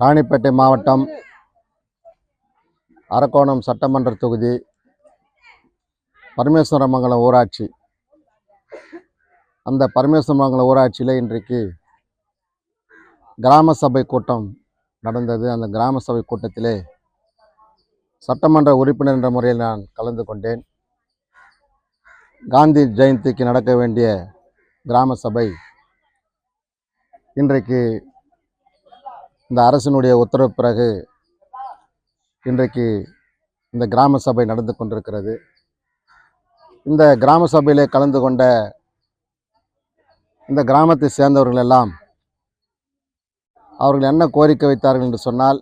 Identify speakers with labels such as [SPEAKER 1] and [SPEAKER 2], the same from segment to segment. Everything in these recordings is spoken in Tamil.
[SPEAKER 1] ராணிப்பேட்டை மாவட்டம் அரக்கோணம் சட்டமன்ற தொகுதி பரமேஸ்வரமங்கலம் ஊராட்சி. அந்த பரமேஸ்வரமங்கலம் ஊராட்சியில் இன்றைக்கு கிராம சபை கூட்டம் நடந்தது. அந்த கிராம சபை கூட்டத்திலே சட்டமன்ற உறுப்பினர் என்ற முறையில் நான் கலந்து கொண்டேன். காந்தி ஜெயந்திக்கு நடக்க வேண்டிய கிராம சபை இன்றைக்கு இந்த அரசினுடைய உத்தரவு பிறகு இன்றைக்கு இந்த கிராம சபை நடந்து கொண்டிருக்கிறது. இந்த கிராம சபையிலே கலந்து கொண்ட இந்த கிராமத்தை சேர்ந்தவர்கள் எல்லாம் அவர்கள் என்ன கோரிக்கை வைத்தார்கள் என்று சொன்னால்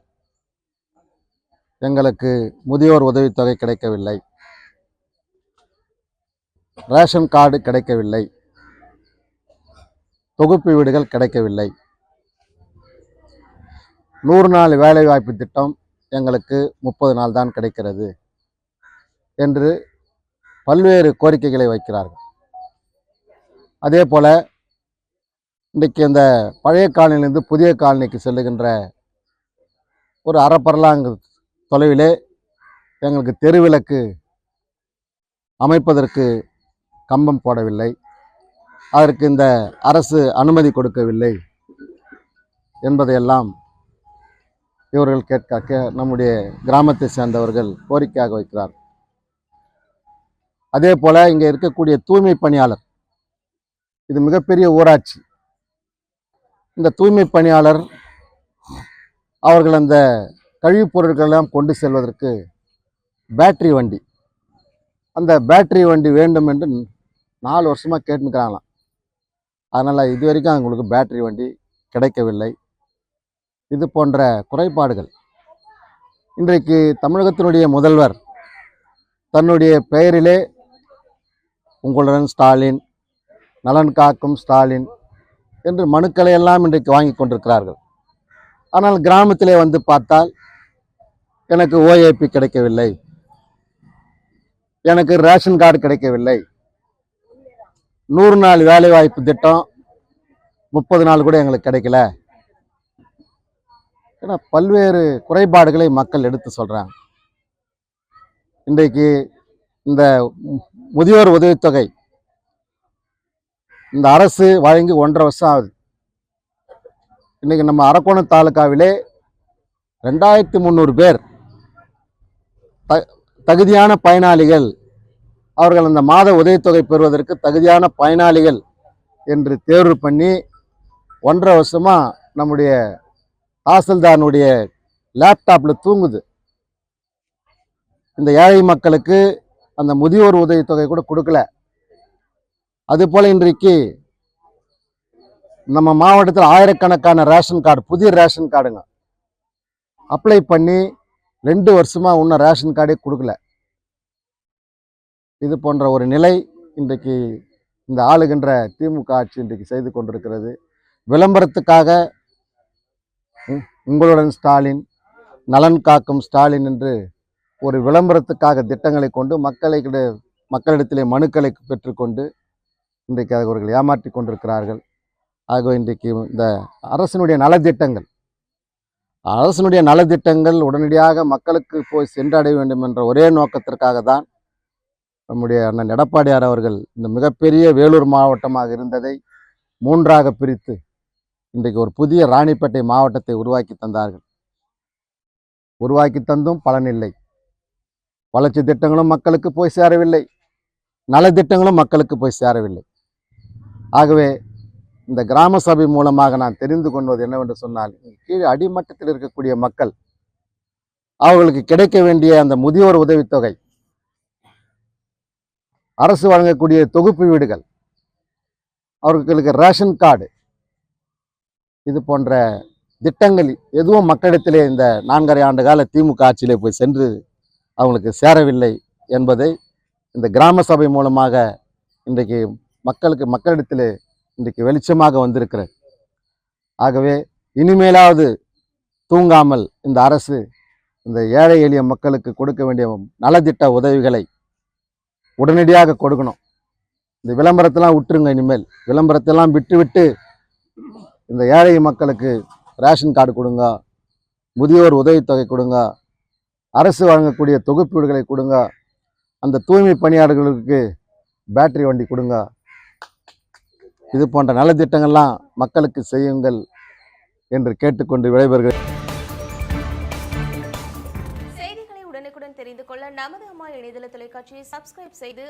[SPEAKER 1] எங்களுக்கு முதியோர் உதவித்தொகை கிடைக்கவில்லை. ரேஷன் கார்டு கிடைக்கவில்லை. தொகுப்பு வீடுகள் கிடைக்கவில்லை. நூறு நாள் வேலைவாய்ப்பு திட்டம் எங்களுக்கு முப்பது நாள் தான் கிடைக்கிறது என்று பல்வேறு கோரிக்கைகளை வைக்கிறார்கள். அதே போல் இன்றைக்கு இந்த பழைய காலனிலிருந்து புதிய காலனிக்கு செல்லுகின்ற ஒரு அறப்பரலாங்க தொலைவிலே எங்களுக்கு தெருவிளக்கு அமைப்பதற்கு கம்பம் போடவில்லை. அதற்கு இந்த அரசு அனுமதி கொடுக்கவில்லை என்பதையெல்லாம் இவர்கள் கேட்க நம்முடைய கிராமத்தை சேர்ந்தவர்கள் கோரிக்கையாக வைக்கிறார். அதே போல் இங்கே இருக்கக்கூடிய தூய்மை பணியாளர் இது மிகப்பெரிய ஊராட்சி. இந்த தூய்மை பணியாளர் அவர்கள் அந்த கழிவுப் பொருட்கள் எல்லாம் கொண்டு செல்வதற்கு பேட்டரி வண்டி. அந்த பேட்டரி வண்டி வேண்டும் என்று நாலு வருஷமாக கேட்டுக்கிறாங்களாம் அதனால் இது வரைக்கும் அவங்களுக்கு பேட்டரி வண்டி கிடைக்கவில்லை. இது போன்ற குறைபாடுகள். இன்றைக்கு தமிழகத்தினுடைய முதல்வர் தன்னுடைய பெயரிலே உங்களுடன் ஸ்டாலின் நலன் காக்கும் ஸ்டாலின் என்று மனுக்களை எல்லாம் இன்றைக்கு வாங்கி கொண்டிருக்கிறார்கள். ஆனால் கிராமத்திலே வந்து பார்த்தால் எனக்கு ஓஏபி கிடைக்கவில்லை. எனக்கு ரேஷன் கார்டு கிடைக்கவில்லை. நூறு நாள் வேலைவாய்ப்பு திட்டம் முப்பது நாள் கூட எங்களுக்கு கிடைக்கல. ஏன்னா பல்வேறு குறைபாடுகளை மக்கள் எடுத்து சொல்கிறாங்க இன்றைக்கு இந்த முதியோர் உதவித்தொகை இந்த அரசு வழங்கி ஒன்றரை வருஷம் ஆகுது. இன்றைக்கி நம்ம அரக்கோணம் தாலுக்காவிலே ரெண்டாயிரத்தி முந்நூறு பேர் த தகுதியான பயனாளிகள் அவர்கள் அந்த மாத உதவித்தொகை பெறுவதற்கு தகுதியான பயனாளிகள் என்று தேர்வு பண்ணி ஒன்றரை வருஷமாக நம்முடைய தாசில்தாரனுடைய லேப்டாப்பில் தூங்குது. இந்த ஏழை மக்களுக்கு அந்த முதியோர் உதவித்தொகை கூட கொடுக்கல. அதுபோல் இன்றைக்கு நம்ம மாவட்டத்தில் ஆயிரக்கணக்கான ரேஷன் கார்டு புதிய ரேஷன் கார்டுங்க. அப்ளை பண்ணி ரெண்டு வருஷமாக இன்னும் ரேஷன் கார்டே கொடுக்கல. இது போன்ற ஒரு நிலை இன்றைக்கு இந்த ஆளுகின்ற திமுக ஆட்சி இன்றைக்கு செய்து கொண்டிருக்கிறது. விளம்பரத்துக்காக உங்களுடன் ஸ்டாலின் நலன் காக்கும் ஸ்டாலின் என்று ஒரு விளம்பரத்துக்காக திட்டங்களை கொண்டு மக்களை மக்களிடத்திலே மனுக்களை பெற்றுக்கொண்டு இன்றைக்கு அவர்கள் ஏமாற்றி கொண்டிருக்கிறார்கள். ஆக இன்றைக்கு இந்த அரசினுடைய நலத்திட்டங்கள் அரசினுடைய நலத்திட்டங்கள் உடனடியாக மக்களுக்கு போய் சென்றடைய வேண்டும் என்ற ஒரே நோக்கத்திற்காக தான் நம்முடைய அண்ணன் எடப்பாடியார் அவர்கள் இந்த மிகப்பெரிய வேலூர் மாவட்டமாக இருந்ததை மூன்றாக பிரித்து இன்றைக்கு ஒரு புதிய ராணிப்பேட்டை மாவட்டத்தை உருவாக்கி தந்தார்கள். உருவாக்கி தந்தும் பலனில்லை வளர்ச்சி திட்டங்களும் மக்களுக்கு போய் சேரவில்லை. நலத்திட்டங்களும் மக்களுக்கு போய் சேரவில்லை. ஆகவே இந்த கிராம சபை மூலமாக நான் தெரிந்து கொள்வது என்னவென்று சொன்னால் கீழே அடிமட்டத்தில் இருக்கக்கூடிய மக்கள் அவர்களுக்கு கிடைக்க வேண்டிய அந்த முதியோர் உதவித்தொகை அரசு வழங்கக்கூடிய தொகுப்பு வீடுகள் அவர்களுக்கு ரேஷன் கார்டு இது போன்ற திட்டங்கள் எதுவும் மக்களிடத்திலே இந்த நான்கரை ஆண்டு கால திமுக ஆட்சியிலே போய் சென்று அவங்களுக்கு சேரவில்லை என்பதை இந்த கிராம சபை மூலமாக இன்றைக்கு மக்களுக்கு மக்களிடத்திலே இன்றைக்கு வெளிச்சமாக வந்திருக்கிறது. ஆகவே இனிமேலாவது தூங்காமல் இந்த அரசு இந்த ஏழை எளிய மக்களுக்கு கொடுக்க வேண்டிய நலத்திட்ட உதவிகளை உடனடியாக கொடுக்கணும். இந்த விளம்பரத்தெல்லாம் விட்டுருங்க இனிமேல். விளம்பரத்தெல்லாம் விட்டுவிட்டு இந்த ஏழை மக்களுக்கு ரேஷன் கார்டு கொடுங்க முதியோர் உதவித்தொகை கொடுங்க அரசு வழங்கக்கூடிய தொகுப்பு வீடுகளை கொடுங்க அந்த தூய்மை பணியாளர்களுக்கு பேட்டரி வண்டி கொடுங்க. இது போன்ற நலத்திட்டங்கள்லாம் மக்களுக்கு செய்யுங்கள் என்று கேட்டுக்கொண்டு விளைவர்கள்
[SPEAKER 2] செய்திகளை உடனுக்குடன் தெரிந்து கொள்ள நமது அம்மா இணையதள தொலைக்காட்சியை சப்ஸ்கிரைப் செய்து